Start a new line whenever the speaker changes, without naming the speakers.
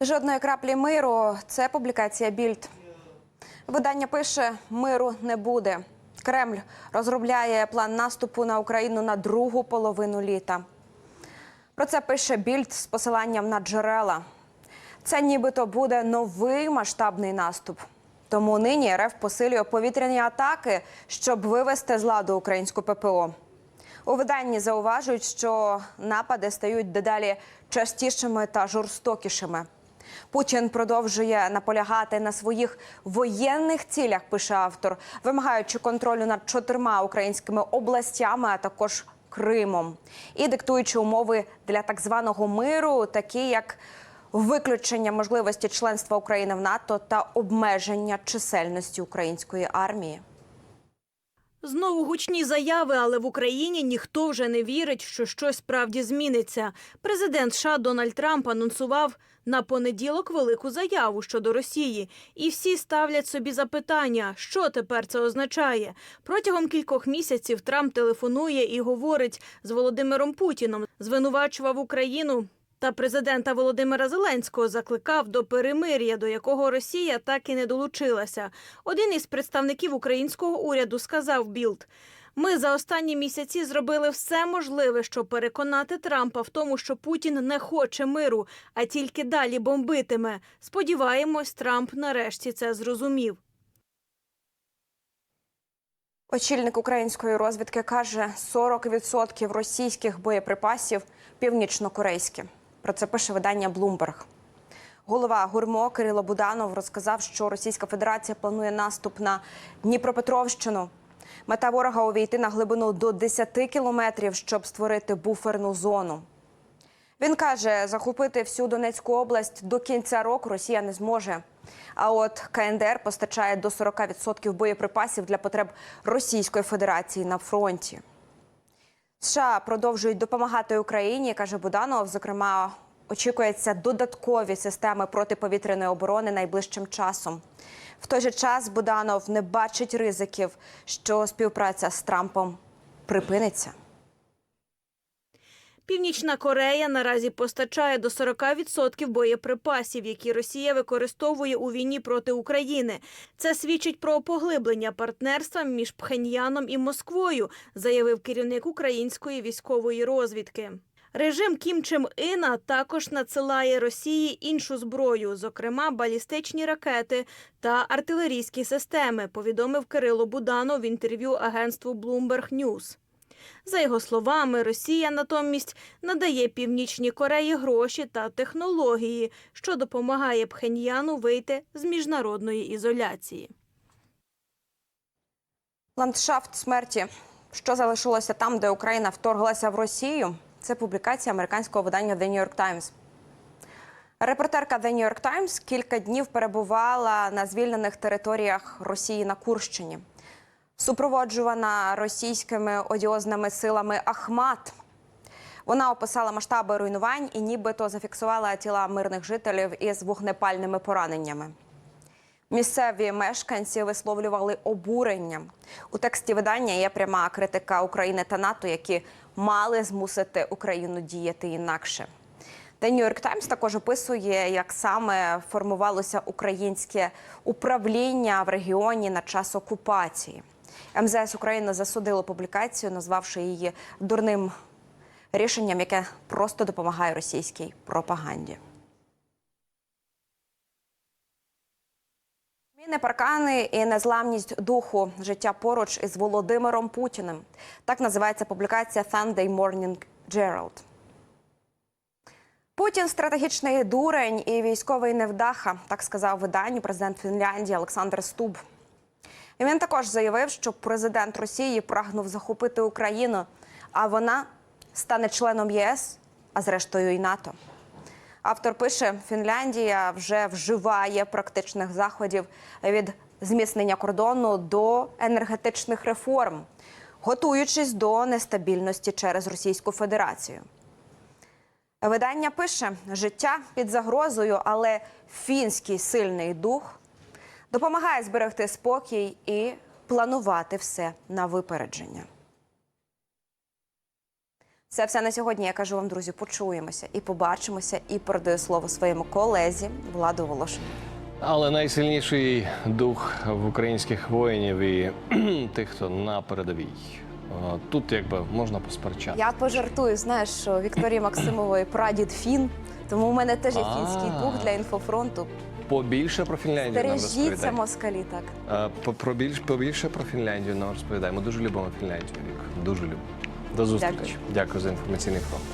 Жодної краплі миру. Це публікація Більд. Видання пише: миру не буде. Кремль розробляє план наступу на Україну на другу половину літа. Про це пише Більд з посиланням на джерела. Це нібито буде новий масштабний наступ. Тому нині РФ посилює повітряні атаки, щоб вивести з ладу українську ППО. У виданні зауважують, що напади стають дедалі частішими та жорстокішими. Путін продовжує наполягати на своїх воєнних цілях, пише автор, вимагаючи контролю над чотирма українськими областями, а також Кримом, і диктуючи умови для так званого миру, такі як виключення можливості членства України в НАТО та обмеження чисельності української армії.
Знову гучні заяви, але в Україні ніхто вже не вірить, що щось справді зміниться. Президент США Дональд Трамп анонсував на понеділок велику заяву щодо Росії, і всі ставлять собі запитання, що тепер це означає. Протягом кількох місяців Трамп телефонує і говорить з Володимиром Путіном, звинувачував Україну. Та президента Володимира Зеленського закликав до перемир'я, до якого Росія так і не долучилася. Один із представників українського уряду сказав Білд. Ми за останні місяці зробили все можливе, щоб переконати Трампа в тому, що Путін не хоче миру, а тільки далі бомбитиме. Сподіваємось, Трамп нарешті це зрозумів.
Очільник української розвідки каже, 40% російських боєприпасів північнокорейські. Про це пише видання Bloomberg. Голова гурмо Кирило Буданов розказав, що Російська Федерація планує наступ на Дніпропетровщину. Мета ворога увійти на глибину до 10 кілометрів, щоб створити буферну зону. Він каже, захопити всю Донецьку область до кінця року Росія не зможе. А от КНДР постачає до 40% боєприпасів для потреб Російської Федерації на фронті. США продовжують допомагати Україні, каже Буданов. Зокрема, очікується додаткові системи протиповітряної оборони найближчим часом. В той же час Буданов не бачить ризиків, що співпраця з Трампом припиниться.
Північна Корея наразі постачає до 40% боєприпасів, які Росія використовує у війні проти України. Це свідчить про поглиблення партнерства між Пхеньяном і Москвою, заявив керівник української військової розвідки. Режим Кім Чен Іна також надсилає Росії іншу зброю, зокрема балістичні ракети та артилерійські системи. Повідомив Кирило Буданов в інтерв'ю агентству Bloomberg News. За його словами, Росія натомість надає Північній Кореї гроші та технології, що допомагає Пхеньяну вийти з міжнародної ізоляції.
Ландшафт смерті, що залишилося там, де Україна вторглася в Росію. Це публікація американського видання The New York Times. Репортерка The New York Times кілька днів перебувала на звільнених територіях Росії на Курщині, супроводжувана російськими одіозними силами Ахмат. Вона описала масштаби руйнувань і нібито зафіксувала тіла мирних жителів із вогнепальними пораненнями. Місцеві мешканці висловлювали обурення. У тексті видання є пряма критика України та НАТО, які мали змусити Україну діяти інакше. The New York Times також описує, як саме формувалося українське управління в регіоні на час окупації. МЗС України засудило публікацію, назвавши її дурним рішенням, яке просто допомагає російській пропаганді. Міни паркани і незламність духу життя поруч із Володимиром Путіним. Так називається публікація Sunday Morning Herald. Путін стратегічний дурень і військовий невдаха, так сказав виданню президент Фінляндії Олександр Стуб. І він також заявив, що президент Росії прагнув захопити Україну, а вона стане членом ЄС, а зрештою і НАТО. Автор пише: Фінляндія вже вживає практичних заходів від зміцнення кордону до енергетичних реформ, готуючись до нестабільності через Російську Федерацію. Видання пише: життя під загрозою, але фінський сильний дух допомагає зберегти спокій і планувати все на випередження. Це все на сьогодні. Я кажу вам, друзі, почуємося і побачимося. І передаю слово своєму колезі Владу Волошину.
Але найсильніший дух в українських воїнів і тих, хто на передовій. Е, Тут якби можна посперечати.
Я пожартую, знаєш, що Вікторії Максимової прадід Фін. Тому у мене теж є фінський дух для інфофронту.
Побільше про Фінляндію нам розповідай.
москалі, так.
Е, по- Про більш побільше про Фінляндію нам розповідай. Ми дуже любимо Фінляндію. Вік. Дуже любимо. До зустрічі.
Дякую.
Дякую за інформаційний фронт.